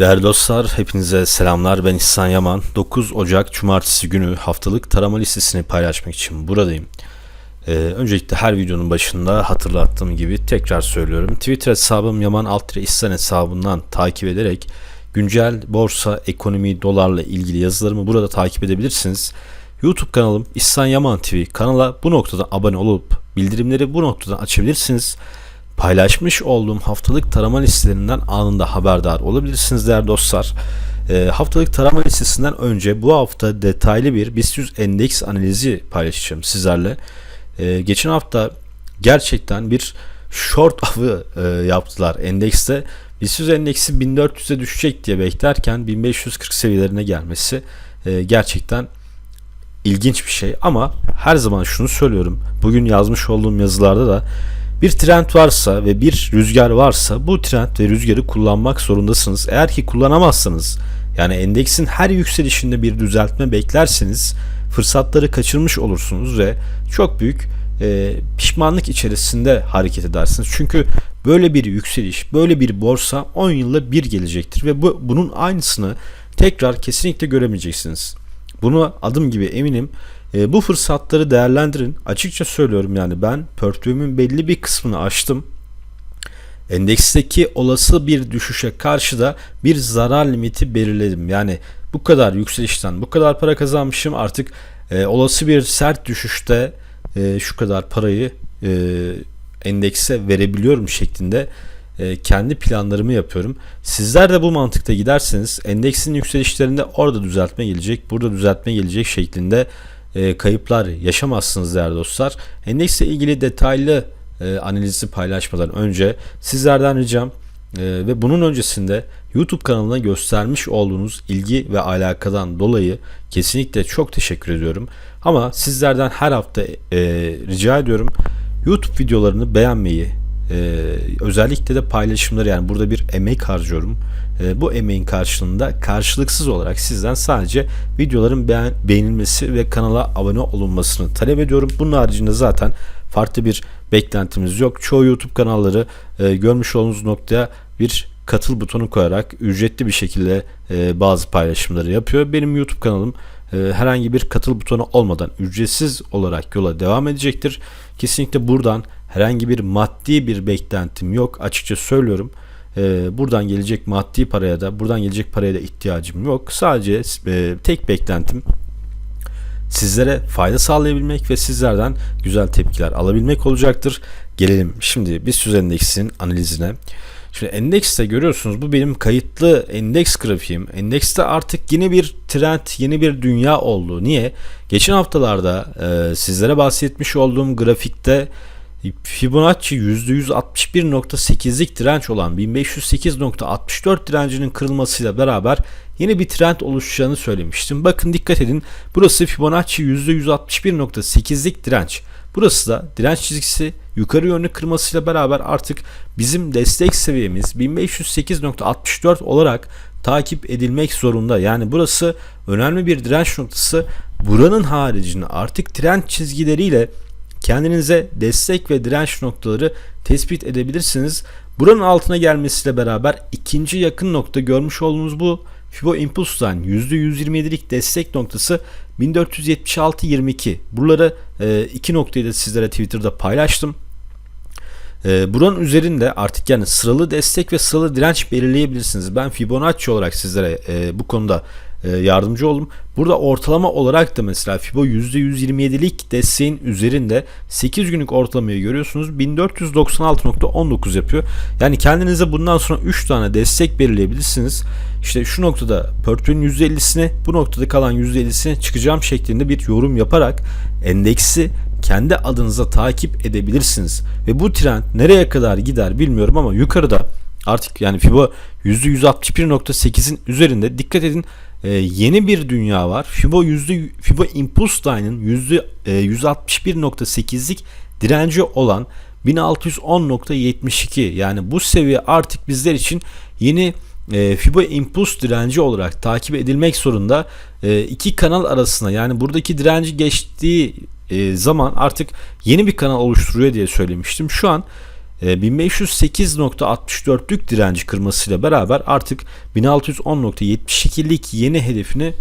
Değerli dostlar, hepinize selamlar. Ben İhsan Yaman. 9 Ocak Cumartesi günü haftalık tarama listesini paylaşmak için buradayım. Ee, öncelikle her videonun başında hatırlattığım gibi tekrar söylüyorum. Twitter hesabım Yaman Altre İhsan hesabından takip ederek güncel borsa, ekonomi, dolarla ilgili yazılarımı burada takip edebilirsiniz. YouTube kanalım İhsan Yaman TV kanala bu noktada abone olup bildirimleri bu noktadan açabilirsiniz paylaşmış olduğum haftalık tarama listelerinden anında haberdar olabilirsiniz değerli dostlar. E, haftalık tarama listesinden önce bu hafta detaylı bir BIST 100 endeks analizi paylaşacağım sizlerle. E, geçen hafta gerçekten bir short avı e, yaptılar endekste. BIST 100 endeksi 1400'e düşecek diye beklerken 1540 seviyelerine gelmesi e, gerçekten ilginç bir şey ama her zaman şunu söylüyorum. Bugün yazmış olduğum yazılarda da bir trend varsa ve bir rüzgar varsa bu trend ve rüzgarı kullanmak zorundasınız. Eğer ki kullanamazsanız yani endeksin her yükselişinde bir düzeltme beklerseniz fırsatları kaçırmış olursunuz ve çok büyük e, pişmanlık içerisinde hareket edersiniz. Çünkü böyle bir yükseliş, böyle bir borsa 10 yılda bir gelecektir ve bu bunun aynısını tekrar kesinlikle göremeyeceksiniz. Bunu adım gibi eminim. E, bu fırsatları değerlendirin. Açıkça söylüyorum yani ben portföyümün belli bir kısmını açtım. Endeksteki olası bir düşüşe karşı da bir zarar limiti belirledim. Yani bu kadar yükselişten bu kadar para kazanmışım artık e, olası bir sert düşüşte e, şu kadar parayı e, endekse verebiliyorum şeklinde e, kendi planlarımı yapıyorum. Sizler de bu mantıkta giderseniz endeksin yükselişlerinde orada düzeltme gelecek, burada düzeltme gelecek şeklinde e, kayıplar yaşamazsınız değerli dostlar. Endeksle ilgili detaylı e, analizi paylaşmadan önce sizlerden ricam e, ve bunun öncesinde YouTube kanalına göstermiş olduğunuz ilgi ve alakadan dolayı kesinlikle çok teşekkür ediyorum. Ama sizlerden her hafta e, rica ediyorum YouTube videolarını beğenmeyi, ee, özellikle de paylaşımları yani burada bir emek harcıyorum. Ee, bu emeğin karşılığında karşılıksız olarak sizden sadece videoların beğen, beğenilmesi ve kanala abone olunmasını talep ediyorum. Bunun haricinde zaten farklı bir beklentimiz yok. Çoğu YouTube kanalları e, görmüş olduğunuz noktaya bir katıl butonu koyarak ücretli bir şekilde e, bazı paylaşımları yapıyor. Benim YouTube kanalım e, herhangi bir katıl butonu olmadan ücretsiz olarak yola devam edecektir. Kesinlikle buradan herhangi bir maddi bir beklentim yok. Açıkça söylüyorum. E, buradan gelecek maddi paraya da buradan gelecek paraya da ihtiyacım yok. Sadece e, tek beklentim sizlere fayda sağlayabilmek ve sizlerden güzel tepkiler alabilmek olacaktır. Gelelim şimdi BIST endeksinin analizine. Şimdi endekste görüyorsunuz bu benim kayıtlı endeks grafiğim. Endekste artık yeni bir trend, yeni bir dünya oldu. Niye? Geçen haftalarda e, sizlere bahsetmiş olduğum grafikte Fibonacci %161.8'lik direnç olan 1508.64 direncinin kırılmasıyla beraber yeni bir trend oluşacağını söylemiştim. Bakın dikkat edin. Burası Fibonacci %161.8'lik direnç. Burası da direnç çizgisi yukarı yönlü kırmasıyla beraber artık bizim destek seviyemiz 1508.64 olarak takip edilmek zorunda. Yani burası önemli bir direnç noktası. Buranın haricinde artık trend çizgileriyle kendinize destek ve direnç noktaları tespit edebilirsiniz. Buranın altına gelmesiyle beraber ikinci yakın nokta görmüş olduğunuz bu Fibo Impulse'dan %127'lik destek noktası 1476.22. Buraları e, iki noktayı da sizlere Twitter'da paylaştım. E, buranın üzerinde artık yani sıralı destek ve sıralı direnç belirleyebilirsiniz. Ben Fibonacci olarak sizlere e, bu konuda yardımcı oldum. Burada ortalama olarak da mesela Fibo %127'lik desteğin üzerinde 8 günlük ortalamayı görüyorsunuz. 1496.19 yapıyor. Yani kendinize bundan sonra 3 tane destek belirleyebilirsiniz. İşte şu noktada portföyün %50'sine bu noktada kalan %50'sine çıkacağım şeklinde bir yorum yaparak endeksi kendi adınıza takip edebilirsiniz. Ve bu trend nereye kadar gider bilmiyorum ama yukarıda artık yani Fibo %161.8'in üzerinde dikkat edin e, yeni bir dünya var. Fibo yüzde Fibo Impulse Line'ın yüzde e, 161.8'lik direnci olan 1610.72 yani bu seviye artık bizler için yeni e, Fibo Impulse direnci olarak takip edilmek zorunda. E, iki kanal arasında yani buradaki direnci geçtiği e, zaman artık yeni bir kanal oluşturuyor diye söylemiştim. Şu an 1508.64'lük direnci kırmasıyla beraber artık 1610.72'lik yeni hedefini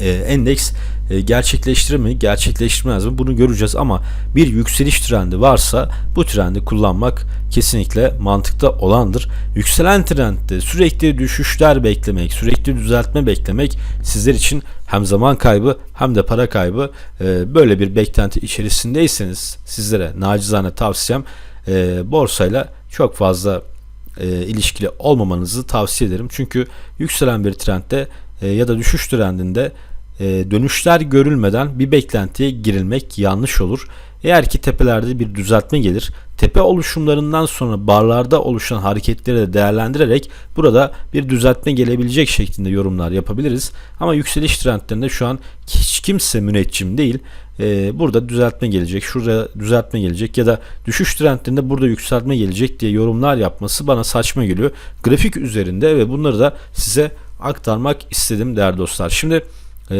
e, endeks e, gerçekleştirir mi gerçekleştirmez mi bunu göreceğiz ama bir yükseliş trendi varsa bu trendi kullanmak kesinlikle mantıkta olandır. Yükselen trendde sürekli düşüşler beklemek, sürekli düzeltme beklemek sizler için hem zaman kaybı hem de para kaybı e, böyle bir beklenti içerisindeyseniz sizlere nacizane tavsiyem e, borsayla çok fazla e, ilişkili olmamanızı tavsiye ederim. Çünkü yükselen bir trendde e, ya da düşüş trendinde e, dönüşler görülmeden bir beklentiye girilmek yanlış olur. Eğer ki tepelerde bir düzeltme gelir, tepe oluşumlarından sonra barlarda oluşan hareketleri de değerlendirerek burada bir düzeltme gelebilecek şeklinde yorumlar yapabiliriz. Ama yükseliş trendlerinde şu an hiç kimse müneccim değil. Ee, burada düzeltme gelecek, şurada düzeltme gelecek ya da düşüş trendlerinde burada yükseltme gelecek diye yorumlar yapması bana saçma geliyor. Grafik üzerinde ve bunları da size aktarmak istedim değerli dostlar. Şimdi e,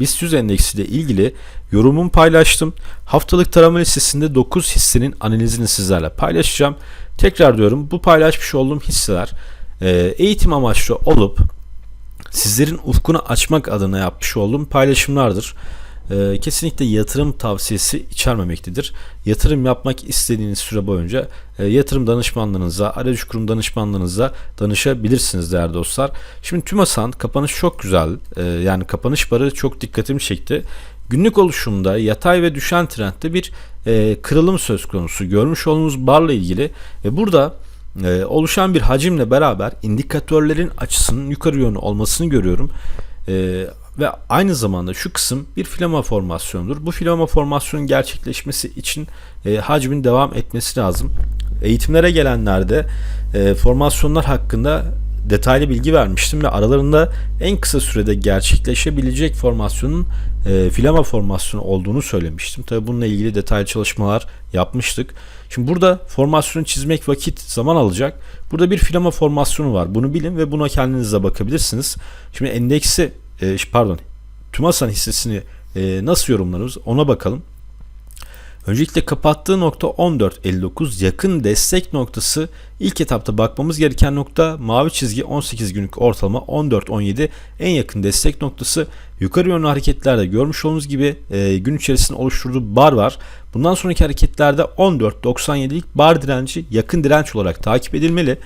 BIST 100 endeksi ile ilgili yorumumu paylaştım. Haftalık tarama listesinde 9 hissenin analizini sizlerle paylaşacağım. Tekrar diyorum bu paylaşmış olduğum hisseler e, eğitim amaçlı olup sizlerin ufkunu açmak adına yapmış olduğum paylaşımlardır. E, kesinlikle yatırım tavsiyesi içermemektedir. Yatırım yapmak istediğiniz süre boyunca e, yatırım danışmanlarınıza, aracı kurum danışmanlarınıza danışabilirsiniz değerli dostlar. Şimdi TÜMASAN kapanış çok güzel. E, yani kapanış barı çok dikkatimi çekti. Günlük oluşumda yatay ve düşen trendde bir e, kırılım söz konusu. Görmüş olduğunuz barla ilgili ve burada oluşan bir hacimle beraber indikatörlerin açısının yukarı yönlü olmasını görüyorum. Ve aynı zamanda şu kısım bir filama formasyonudur. Bu filama formasyonun gerçekleşmesi için e, hacmin devam etmesi lazım. Eğitimlere gelenlerde e, formasyonlar hakkında detaylı bilgi vermiştim ve aralarında en kısa sürede gerçekleşebilecek formasyonun e, filama formasyonu olduğunu söylemiştim. Tabi bununla ilgili detaylı çalışmalar yapmıştık. Şimdi burada formasyonu çizmek vakit zaman alacak. Burada bir filama formasyonu var. Bunu bilin ve buna kendinize bakabilirsiniz. Şimdi endeksi e, pardon TÜMASAN hissesini e, nasıl yorumlarız ona bakalım. Öncelikle kapattığı nokta 14.59 yakın destek noktası ilk etapta bakmamız gereken nokta mavi çizgi 18 günlük ortalama 14.17 en yakın destek noktası yukarı yönlü hareketlerde görmüş olduğunuz gibi e, gün içerisinde oluşturduğu bar var. Bundan sonraki hareketlerde 14.97'lik bar direnci yakın direnç olarak takip edilmeli.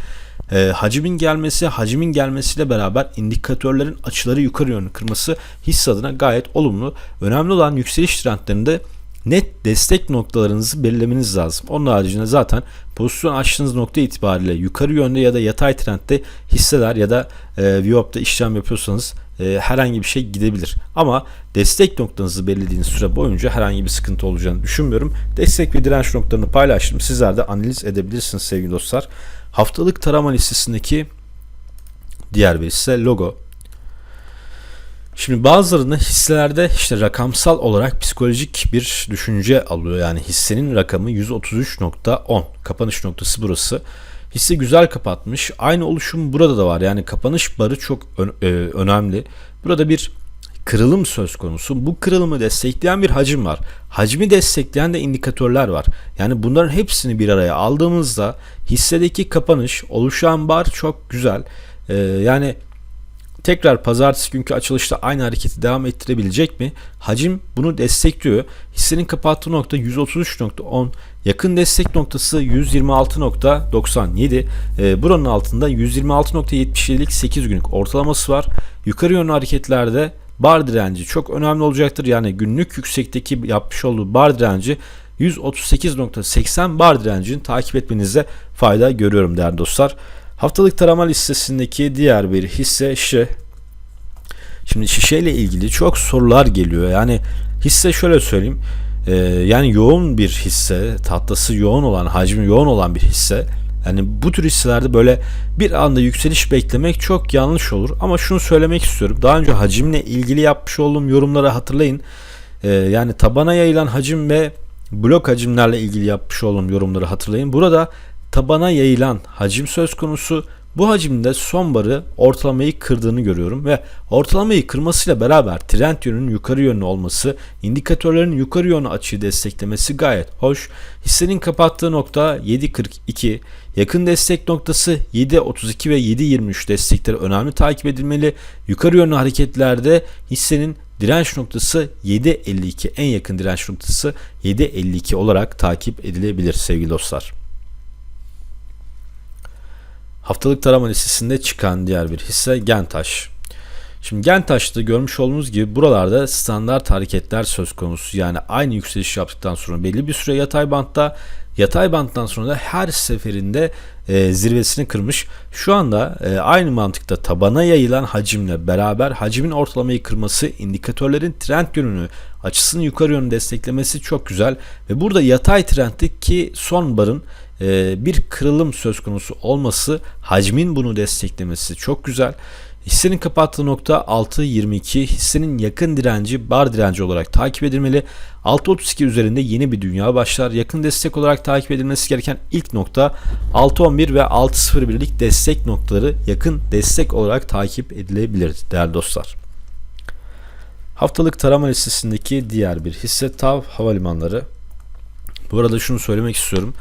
E, hacimin gelmesi, hacimin gelmesiyle beraber indikatörlerin açıları yukarı yönlü kırması hisse adına gayet olumlu. Önemli olan yükseliş trendlerinde net destek noktalarınızı belirlemeniz lazım. Onun haricinde zaten pozisyon açtığınız nokta itibariyle yukarı yönde ya da yatay trendde hisseler ya da e, Viop'ta işlem yapıyorsanız e, herhangi bir şey gidebilir. Ama destek noktanızı belirlediğiniz süre boyunca herhangi bir sıkıntı olacağını düşünmüyorum. Destek ve direnç noktalarını paylaştım. Sizler de analiz edebilirsiniz sevgili dostlar. Haftalık tarama listesindeki diğer bir hisse logo. Şimdi bazılarında hisselerde işte rakamsal olarak psikolojik bir düşünce alıyor. Yani hissenin rakamı 133.10. Kapanış noktası burası. Hisse güzel kapatmış. Aynı oluşum burada da var. Yani kapanış barı çok ö- e, önemli. Burada bir kırılım söz konusu. Bu kırılımı destekleyen bir hacim var. Hacmi destekleyen de indikatörler var. Yani bunların hepsini bir araya aldığımızda hissedeki kapanış, oluşan bar çok güzel. Ee, yani tekrar pazartesi günkü açılışta aynı hareketi devam ettirebilecek mi? Hacim bunu destekliyor. Hissenin kapattığı nokta 133.10, yakın destek noktası 126.97. E, buranın altında 126.77'lik 8 günlük ortalaması var. Yukarı yönlü hareketlerde bar direnci çok önemli olacaktır. Yani günlük yüksekteki yapmış olduğu bar direnci 138.80 bar direncini takip etmenizde fayda görüyorum değerli dostlar. Haftalık tarama listesindeki diğer bir hisse şişe. Şimdi şişe ile ilgili çok sorular geliyor. Yani hisse şöyle söyleyeyim. E, yani yoğun bir hisse, tatlısı yoğun olan, hacmi yoğun olan bir hisse. Yani bu tür hisselerde böyle bir anda yükseliş beklemek çok yanlış olur. Ama şunu söylemek istiyorum. Daha önce hacimle ilgili yapmış olduğum yorumları hatırlayın. Ee, yani tabana yayılan hacim ve blok hacimlerle ilgili yapmış olduğum yorumları hatırlayın. Burada tabana yayılan hacim söz konusu. Bu hacimde son barı ortalamayı kırdığını görüyorum ve ortalamayı kırmasıyla beraber trend yönünün yukarı yönlü olması, indikatörlerin yukarı yönlü açıyı desteklemesi gayet hoş. Hissenin kapattığı nokta 7.42, yakın destek noktası 7.32 ve 7.23 destekleri önemli takip edilmeli. Yukarı yönlü hareketlerde hissenin direnç noktası 7.52 en yakın direnç noktası 7.52 olarak takip edilebilir sevgili dostlar. Haftalık tarama listesinde çıkan diğer bir hisse Gentaş. Şimdi Gentaş'ta görmüş olduğunuz gibi buralarda standart hareketler söz konusu. Yani aynı yükseliş yaptıktan sonra belli bir süre yatay bantta yatay banttan sonra da her seferinde e, zirvesini kırmış. Şu anda e, aynı mantıkta tabana yayılan hacimle beraber hacimin ortalamayı kırması, indikatörlerin trend yönünü açısını yukarı yönlü desteklemesi çok güzel. Ve burada yatay trendteki son barın bir kırılım söz konusu olması, hacmin bunu desteklemesi çok güzel. Hissenin kapattığı nokta 6.22. Hissenin yakın direnci bar direnci olarak takip edilmeli. 6.32 üzerinde yeni bir dünya başlar. Yakın destek olarak takip edilmesi gereken ilk nokta 6.11 ve 6.01'lik destek noktaları yakın destek olarak takip edilebilir değerli dostlar. Haftalık tarama listesindeki diğer bir hisse TAV Havalimanları. Bu arada şunu söylemek istiyorum.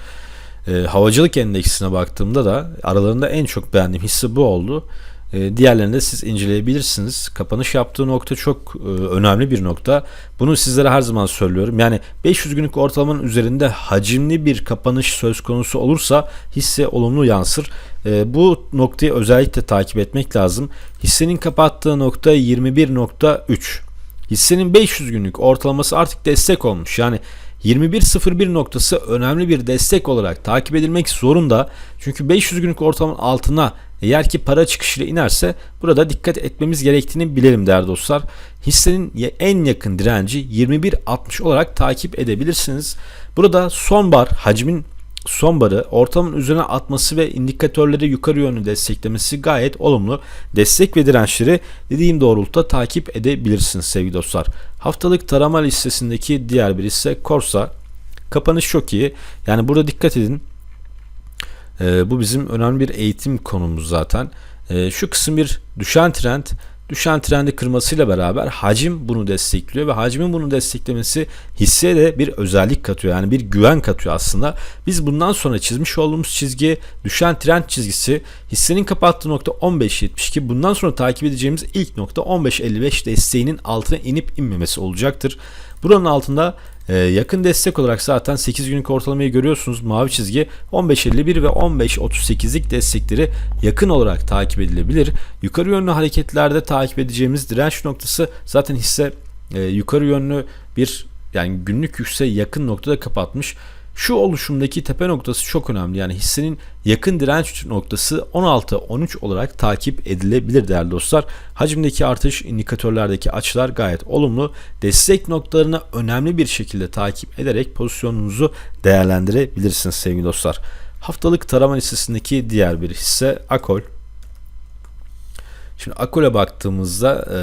E, havacılık endeksine baktığımda da aralarında en çok beğendiğim hisse bu oldu. E, diğerlerini de siz inceleyebilirsiniz. Kapanış yaptığı nokta çok e, önemli bir nokta. Bunu sizlere her zaman söylüyorum. Yani 500 günlük ortalamanın üzerinde hacimli bir kapanış söz konusu olursa hisse olumlu yansır. E, bu noktayı özellikle takip etmek lazım. Hissenin kapattığı nokta 21.3. Hissenin 500 günlük ortalaması artık destek olmuş. Yani 21.01 noktası önemli bir destek olarak takip edilmek zorunda. Çünkü 500 günlük ortalamanın altına eğer ki para çıkışıyla inerse burada dikkat etmemiz gerektiğini bilelim değerli dostlar. Hissenin en yakın direnci 21.60 olarak takip edebilirsiniz. Burada son bar hacmin son barı ortamın üzerine atması ve indikatörleri yukarı yönlü desteklemesi gayet olumlu. Destek ve dirençleri dediğim doğrultuda takip edebilirsiniz sevgili dostlar. Haftalık tarama listesindeki diğer bir ise Corsa. Kapanış çok iyi. Yani burada dikkat edin. Ee, bu bizim önemli bir eğitim konumuz zaten. Ee, şu kısım bir düşen trend düşen trendi kırmasıyla beraber hacim bunu destekliyor ve hacmin bunu desteklemesi hisseye de bir özellik katıyor. Yani bir güven katıyor aslında. Biz bundan sonra çizmiş olduğumuz çizgi düşen trend çizgisi hissenin kapattığı nokta 15.72. Bundan sonra takip edeceğimiz ilk nokta 15.55 desteğinin altına inip inmemesi olacaktır. Buranın altında ee, yakın destek olarak zaten 8 günlük ortalamayı görüyorsunuz. Mavi çizgi 15.51 ve 15.38'lik destekleri yakın olarak takip edilebilir. Yukarı yönlü hareketlerde takip edeceğimiz direnç noktası zaten hisse e, yukarı yönlü bir yani günlük yükseğe yakın noktada kapatmış. Şu oluşumdaki tepe noktası çok önemli. Yani hissenin yakın direnç noktası 16-13 olarak takip edilebilir değerli dostlar. Hacimdeki artış, indikatörlerdeki açılar gayet olumlu. Destek noktalarını önemli bir şekilde takip ederek pozisyonunuzu değerlendirebilirsiniz sevgili dostlar. Haftalık tarama listesindeki diğer bir hisse Akol. Şimdi Akol'e baktığımızda e,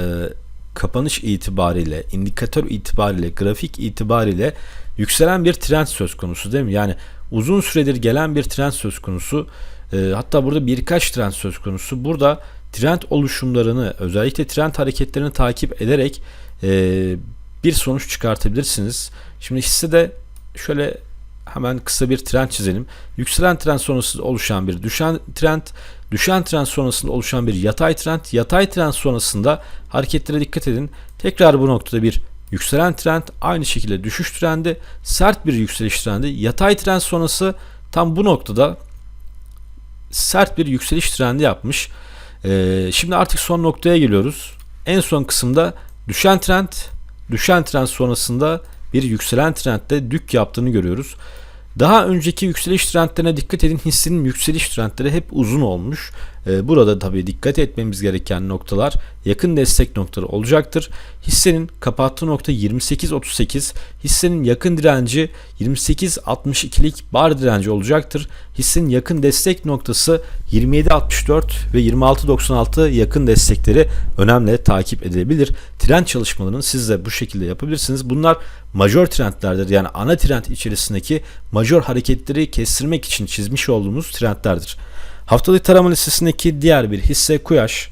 kapanış itibariyle, indikatör itibariyle, grafik itibariyle yükselen bir trend söz konusu değil mi? Yani uzun süredir gelen bir trend söz konusu. E, hatta burada birkaç trend söz konusu. Burada trend oluşumlarını özellikle trend hareketlerini takip ederek e, bir sonuç çıkartabilirsiniz. Şimdi hisse de şöyle hemen kısa bir trend çizelim. Yükselen trend sonrasında oluşan bir düşen trend, düşen trend sonrasında oluşan bir yatay trend, yatay trend sonrasında hareketlere dikkat edin. Tekrar bu noktada bir yükselen trend, aynı şekilde düşüş trendi, sert bir yükseliş trendi, yatay trend sonrası tam bu noktada sert bir yükseliş trendi yapmış. Ee, şimdi artık son noktaya geliyoruz. En son kısımda düşen trend, düşen trend sonrasında bir yükselen trendde dük yaptığını görüyoruz. Daha önceki yükseliş trendlerine dikkat edin. Hissenin yükseliş trendleri hep uzun olmuş. Ee, burada tabii dikkat etmemiz gereken noktalar yakın destek noktaları olacaktır. Hissenin kapattığı nokta 28.38, hissenin yakın direnci 28.62'lik bar direnci olacaktır. Hissenin yakın destek noktası 27.64 ve 26.96 yakın destekleri önemli takip edilebilir. Trend çalışmalarını siz de bu şekilde yapabilirsiniz. Bunlar majör trendlerdir. Yani ana trend içerisindeki majör hareketleri kestirmek için çizmiş olduğumuz trendlerdir. Haftalık tarama listesindeki diğer bir hisse Kuyaş.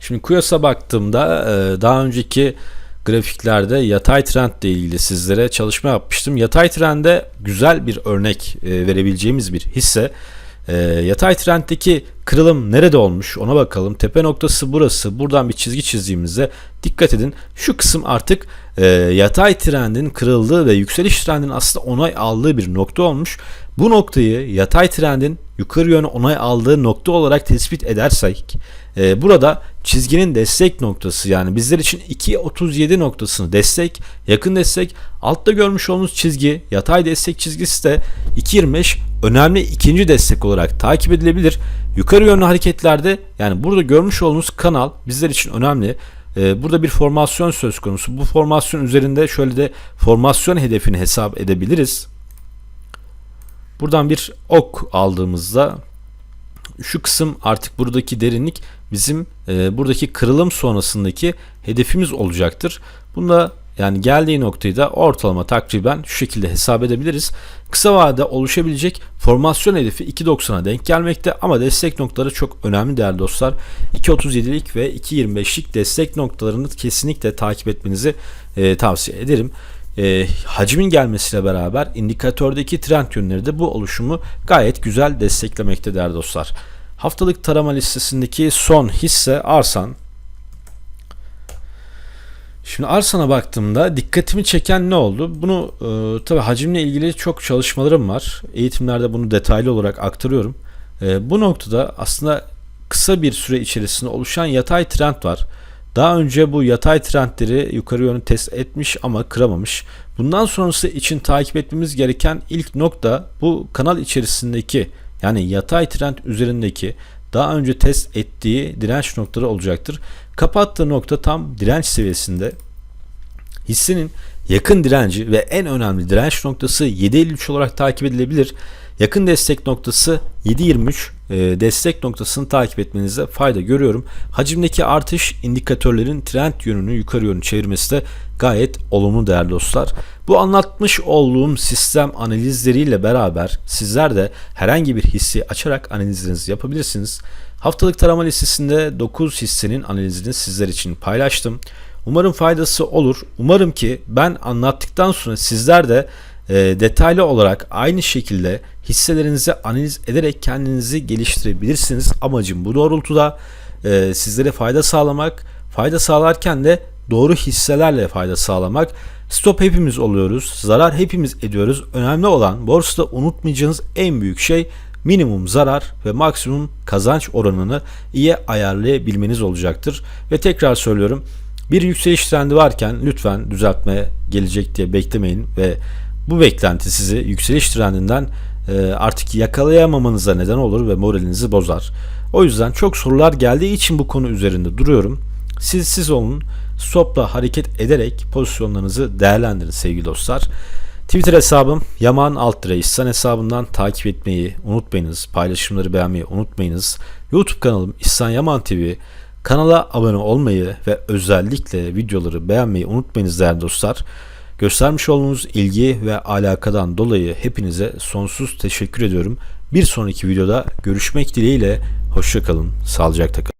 Şimdi Kuyas'a baktığımda e, daha önceki grafiklerde yatay trendle ilgili sizlere çalışma yapmıştım. Yatay trende güzel bir örnek e, verebileceğimiz bir hisse. E, yatay trenddeki kırılım nerede olmuş ona bakalım. Tepe noktası burası. Buradan bir çizgi çizdiğimizde dikkat edin. Şu kısım artık e, yatay trendin kırıldığı ve yükseliş trendinin aslında onay aldığı bir nokta olmuş. Bu noktayı yatay trendin yukarı yönü onay aldığı nokta olarak tespit edersek e, burada çizginin destek noktası yani bizler için 2.37 noktasını destek, yakın destek, altta görmüş olduğunuz çizgi yatay destek çizgisi de 2.25 önemli ikinci destek olarak takip edilebilir. Yukarı yönlü hareketlerde yani burada görmüş olduğunuz kanal bizler için önemli. Ee, burada bir formasyon söz konusu. Bu formasyon üzerinde şöyle de formasyon hedefini hesap edebiliriz. Buradan bir ok aldığımızda şu kısım artık buradaki derinlik bizim e, buradaki kırılım sonrasındaki hedefimiz olacaktır. Bunda yani geldiği noktayı da ortalama takriben şu şekilde hesap edebiliriz. Kısa vadede oluşabilecek formasyon hedefi 2.90'a denk gelmekte ama destek noktaları çok önemli değerli dostlar. 2.37'lik ve 2.25'lik destek noktalarını kesinlikle takip etmenizi e, tavsiye ederim. E, hacmin gelmesiyle beraber indikatördeki trend yönleri de bu oluşumu gayet güzel desteklemekte değerli dostlar. Haftalık tarama listesindeki son hisse Arsan. Şimdi Arsan'a baktığımda dikkatimi çeken ne oldu? Bunu e, tabi hacimle ilgili çok çalışmalarım var. Eğitimlerde bunu detaylı olarak aktarıyorum. E, bu noktada aslında kısa bir süre içerisinde oluşan yatay trend var. Daha önce bu yatay trendleri yukarı yönü test etmiş ama kıramamış. Bundan sonrası için takip etmemiz gereken ilk nokta bu kanal içerisindeki yani yatay trend üzerindeki daha önce test ettiği direnç noktaları olacaktır. Kapattığı nokta tam direnç seviyesinde. Hissenin yakın direnci ve en önemli direnç noktası 7.53 olarak takip edilebilir. Yakın destek noktası 7.23 e, destek noktasını takip etmenize fayda görüyorum. Hacimdeki artış indikatörlerin trend yönünü yukarı yönü çevirmesi de gayet olumlu değerli dostlar. Bu anlatmış olduğum sistem analizleriyle beraber sizler de herhangi bir hissi açarak analizlerinizi yapabilirsiniz. Haftalık tarama listesinde 9 hissenin analizini sizler için paylaştım. Umarım faydası olur. Umarım ki ben anlattıktan sonra sizler de e, detaylı olarak aynı şekilde hisselerinizi analiz ederek kendinizi geliştirebilirsiniz. Amacım bu doğrultuda e, sizlere fayda sağlamak, fayda sağlarken de doğru hisselerle fayda sağlamak. Stop hepimiz oluyoruz, zarar hepimiz ediyoruz. Önemli olan borsada unutmayacağınız en büyük şey minimum zarar ve maksimum kazanç oranını iyi ayarlayabilmeniz olacaktır. Ve tekrar söylüyorum bir yükseliş trendi varken lütfen düzeltme gelecek diye beklemeyin ve bu beklenti sizi yükseliş trendinden e, artık yakalayamamanıza neden olur ve moralinizi bozar. O yüzden çok sorular geldiği için bu konu üzerinde duruyorum. Siz siz olun. Stopla hareket ederek pozisyonlarınızı değerlendirin sevgili dostlar. Twitter hesabım Yaman Alt İhsan hesabından takip etmeyi unutmayınız. Paylaşımları beğenmeyi unutmayınız. YouTube kanalım İhsan Yaman TV. Kanala abone olmayı ve özellikle videoları beğenmeyi unutmayınız değerli dostlar. Göstermiş olduğunuz ilgi ve alakadan dolayı hepinize sonsuz teşekkür ediyorum. Bir sonraki videoda görüşmek dileğiyle hoşçakalın, sağlıcakla kalın.